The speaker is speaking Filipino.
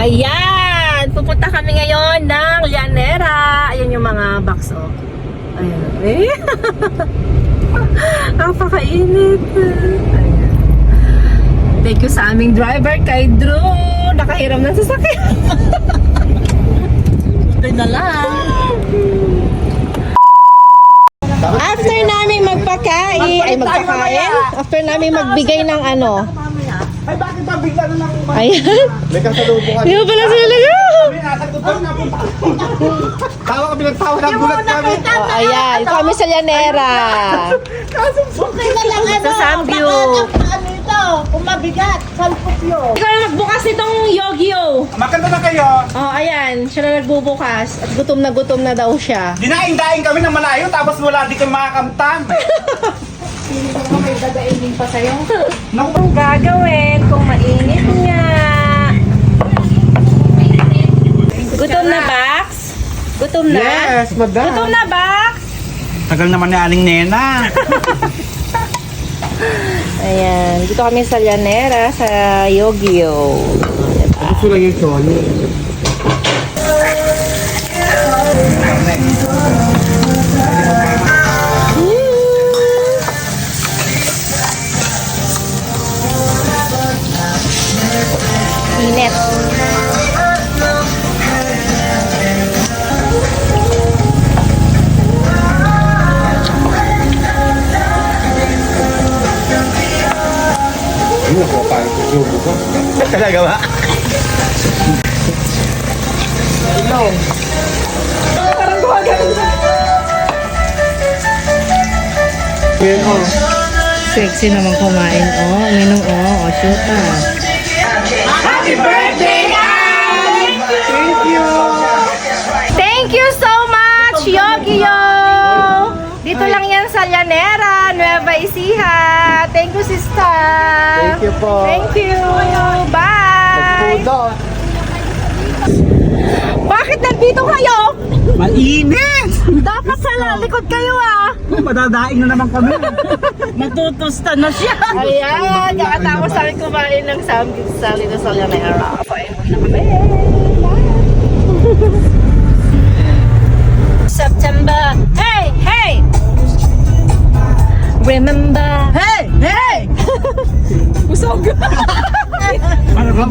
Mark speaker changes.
Speaker 1: Ayan! Pupunta kami ngayon ng Llanera. Ayan yung mga box, oh. Ayan. Eh? Napakainit. Ayan. Thank you sa aming driver kay Drew. Nakahiram ng sasakyan. Lang. After namin magpakain, ay magpakain, after namin magbigay ng ano,
Speaker 2: Ay, bakit ba bigla na lang ba?
Speaker 1: ayan,
Speaker 2: May kasalubo ka.
Speaker 1: hindi ko pala sila
Speaker 2: May nasa doon na punta. Tawa kami ng tawa ng gulat kami.
Speaker 1: Oh, ayan, kami sa Llanera.
Speaker 3: Okay na lang ano.
Speaker 1: Sa
Speaker 3: baka Ano ito? Kung mabigat, salpok yun.
Speaker 1: Ikaw na nagbukas itong Yogyo.
Speaker 2: Makanta na kayo.
Speaker 1: Oh, ayan, siya na nagbubukas. At gutom na gutom na daw siya.
Speaker 2: Dinaing-daing kami ng malayo tapos wala di kami makakamtan.
Speaker 1: Ano bang gagawin kung mainit nga? Gutom na, Bax? Gutom na?
Speaker 2: madam.
Speaker 1: Gutom na, Bax?
Speaker 2: Tagal naman ni Aling Nena.
Speaker 1: Ayan, dito kami sa Llanera, sa Yogyo.
Speaker 2: Gusto lang yung Sony.
Speaker 1: Init.
Speaker 2: Ano ko pa yung subo ko? Talaga ba? Yan oh.
Speaker 1: Sexy naman kumain. Oh, minum oh, oh, shoot ah.
Speaker 2: Thank you.
Speaker 1: Thank you so much, Yogyo! Dito lang yan sa Llanera, Nueva Ecija. Thank you, sister.
Speaker 2: Thank you po.
Speaker 1: Thank you. Bye. Bakit nandito kayo?
Speaker 2: Mainit!
Speaker 1: Dapat sa lalikod kayo ah!
Speaker 2: Madadaing na naman kami. Matutusta na siya.
Speaker 1: Ayan, kakatapos kami kumain ng samgipsal dito sa Lanera. Pain na kami. September. Hey! Hey! Remember. Hey! Hey! Busog! Ano ba?